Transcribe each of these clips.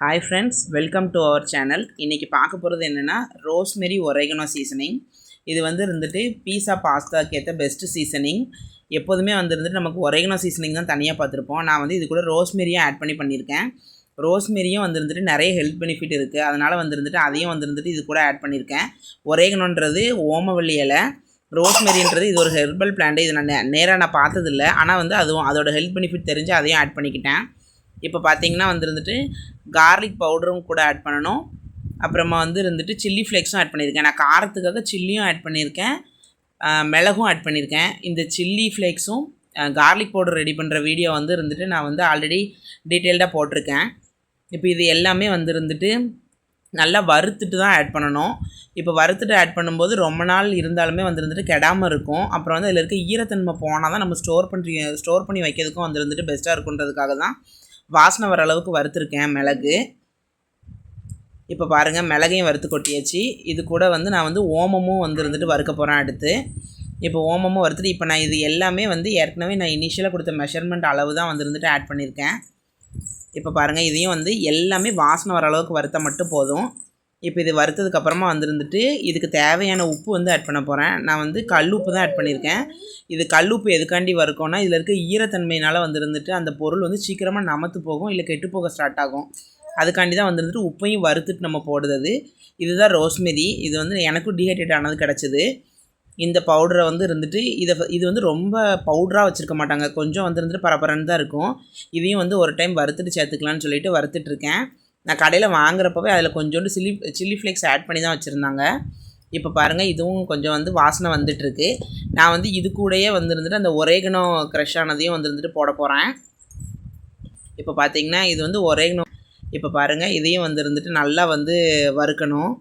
Hi friends welcome to our channel இன்றைக்கி பார்க்க போகிறது என்னென்னா ரோஸ்மெரி ஒரேகனோ சீசனிங் இது வந்து இருந்துட்டு பீஸா பாஸ்தாக்கு ஏற்ற பெஸ்ட்டு சீசனிங் எப்போதுமே வந்து இருந்துட்டு நமக்கு ஒரேகனோ சீசனிங் தான் தனியாக பார்த்துருப்போம். நான் வந்து இது கூட ரோஸ்மெரியும் ஆட் பண்ணி பண்ணியிருக்கேன். ரோஸ்மெரியும் வந்து இருந்துட்டு நிறைய ஹெல்த் பெனிஃபிட் இருக்குது அதனால் வந்து இருந்துட்டு அதையும் வந்து இருந்துட்டு இது கூட ஆட் பண்ணியிருக்கேன். ஒரேகனோன்றது ஓமவல்லி இலை. ரோஸ்மெரின்றது இது ஒரு ஹெர்பல் பிளான்ட் இது நான் நேராக நான் பார்த்ததில்ல. ஆனால் வந்து அதுவும் அதோட ஹெல்த் பெனிஃபிட் தெரிஞ்சு அதையும் ஆட் பண்ணிக்கிட்டேன். இப்போ பார்த்தீங்கன்னா வந்து இருந்துட்டு கார்லிக் பவுடரும் கூட ஆட் பண்ணணும். அப்புறமா வந்து இருந்துட்டு சில்லி ஃப்ளேக்ஸும் ஆட் பண்ணியிருக்கேன். நான் காரத்துக்காக சில்லியும் ஆட் பண்ணியிருக்கேன். மிளகும் ஆட் பண்ணியிருக்கேன். இந்த சில்லி ஃப்ளேக்ஸும் கார்லிக் பவுடர் ரெடி பண்ணுற வீடியோ வந்து இருந்துட்டு நான் வந்து ஆல்ரெடி டீட்டெயில்டாக போட்டிருக்கேன். இப்போ இது எல்லாமே வந்து இருந்துட்டு நல்லா வறுத்துட்டு தான் ஆட் பண்ணணும். இப்போ வறுத்துட்டு ஆட் பண்ணும்போது ரொம்ப நாள் இருந்தாலுமே வந்து இருந்துட்டு கெடாமல் இருக்கும். அப்புறம் வந்து அதில் இருக்க ஈரத்தன்மை போனால் தான் நம்ம ஸ்டோர் பண்ணி ஸ்டோர் பண்ணி வைக்கிறதுக்கும் வந்து இருந்துட்டு பெஸ்ட்டாக இருக்குன்றதுக்காக தான் வாசனை வர அளவுக்கு வறுத்துருக்கேன் மிளகு. இப்போ பாருங்கள் மிளகையும் வறுத்து கொட்டியாச்சு. இது கூட வந்து நான் வந்து ஓமமும் வந்து இருந்துட்டு வறுக்க போகிறேன் அடுத்து. இப்போ ஓமமும் வறுத்துட்டு இப்போ நான் இது எல்லாமே வந்து ஏற்கனவே நான் இனிஷியலாக கொடுத்த மெஷர்மெண்ட் அளவு தான் வந்து இருந்துட்டு ஆட் பண்ணியிருக்கேன். இப்போ பாருங்கள் இதையும் வந்து எல்லாமே வாசனை வர அளவுக்கு வறுத்த மட்டும் போதும். இப்போ இது வறுத்ததுக்கப்புறமா வந்துருந்துட்டு இதுக்கு தேவையான உப்பு வந்து ஆட் பண்ண போகிறேன் நான் வந்து கல் உப்பு தான் ஆட் பண்ணியிருக்கேன். இது கல் உப்பு எதுக்காண்டி வறுக்கோன்னா இதில் இருக்க ஈரத்தன்மையினால் வந்துருந்துட்டு அந்த பொருள் வந்து சீக்கிரமாக நமத்து போகும் இல்லை கெட்டு போக ஸ்டார்ட் ஆகும். அதுக்காண்டி தான் வந்துருந்துட்டு உப்பையும் வறுத்துட்டு நம்ம போடுறது. இதுதான் ரோஸ்மெரி. இது வந்து எனக்கும் டீஹைட்ரேட் ஆனது கிடச்சிது. இந்த பவுடரை வந்து இருந்துட்டு இதை இது வந்து ரொம்ப பவுடராக வச்சுருக்க மாட்டாங்க. கொஞ்சம் வந்து இருந்துட்டு பரபரன்னு தான் இருக்கும். இதையும் வந்து ஒரு டைம் வறுத்துட்டு சேர்த்துக்கலான்னு சொல்லிட்டு வறுத்துட்ருக்கேன் நான் கடையில் வாங்குறப்பவே அதில் கொஞ்சோண்டு சில்லி சில்லி ஃப்ளேக்ஸ் ஆட் பண்ணி தான் வச்சுருந்தாங்க. இப்போ பாருங்கள் இதுவும் கொஞ்சம் வந்து வாசனை வந்துட்டுருக்கு. நான் வந்து இது கூடயே வந்துருந்துட்டு அந்த ஒரேகனோ க்ரெஷ் ஆனதையும் வந்துருந்துட்டு போட போகிறேன் இப்போ பார்த்தீங்கன்னா இது வந்து ஒரேகனோ இப்போ பாருங்கள் இதையும் வந்து இருந்துட்டு நல்லா வந்து வறுக்கணும்.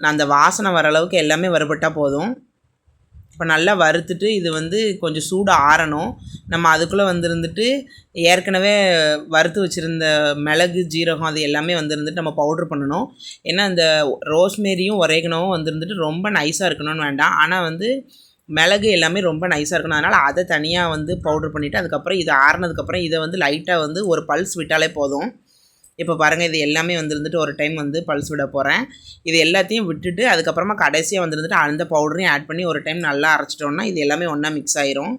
நான் அந்த வாசனை வர அளவுக்கு எல்லாமே வறுபட்டால் போதும். இப்போ நல்லா வறுத்துட்டு இது வந்து கொஞ்சம் சூடு ஆறணும். நம்ம அதுக்குள்ளே வந்துருந்துட்டு ஏற்கனவே வறுத்து வச்சுருந்த மிளகு ஜீரகம் அது எல்லாமே வந்துருந்துட்டு நம்ம பவுட்ரு பண்ணணும். ஏன்னா அந்த ரோஸ்மேரியும் ஒரேகனவும் வந்துருந்துட்டு ரொம்ப நைஸாக இருக்கணும்னு வேண்டாம். ஆனால் வந்து மிளகு எல்லாமே ரொம்ப நைஸாக இருக்கணும். அதனால் அதை தனியாக வந்து பவுட்ரு பண்ணிவிட்டு அதுக்கப்புறம் இது ஆறுனதுக்கப்புறம் இதை வந்து லைட்டாக வந்து ஒரு பல்ஸ் விட்டாலே போதும். இப்போ பாருங்கள் இது எல்லாமே வந்துருந்துட்டு ஒரு டைம் வந்து பல்ஸ் விட போகிறேன் இது எல்லாத்தையும் விட்டுட்டு அதுக்கப்புறமா கடைசியாக வந்துருந்துட்டு அந்த பவுடரையும் ஆட் பண்ணி ஒரு டைம் நல்லா அரைச்சிட்டோம்னா இது எல்லாமே ஒன்றா மிக்ஸ் ஆயிரும்.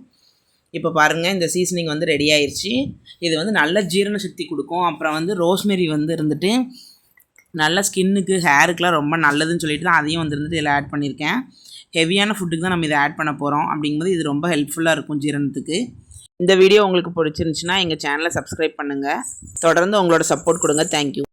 இப்போ பாருங்கள் இந்த சீசனிங் வந்து ரெடி ஆயிடுச்சு இது வந்து நல்ல ஜீரண சக்தி கொடுக்கும். அப்புறம் வந்து ரோஸ்மெரி வந்து இருந்துட்டு நல்ல ஸ்கின்னுக்கு ஹேருக்குலாம் ரொம்ப நல்லதுன்னு சொல்லிட்டு தான் அதையும் வந்து இருந்துட்டு இதில் ஆட் பண்ணியிருக்கேன். ஹெவியான ஃபுட்டுக்கு தான் நம்ம இதை ஆட் பண்ண போகிறோம் அப்படிங்கும்போது இது ரொம்ப ஹெல்ப்ஃபுல்லாக இருக்கும் ஜீரணத்துக்கு. இந்த வீடியோ உங்களுக்கு பிடிச்சிருந்துச்சுன்னா எங்கள் சேனலை சப்ஸ்கிரைப் பண்ணுங்கள் தொடர்ந்து உங்களோட சப்போர்ட் கொடுங்க. தேங்க்யூ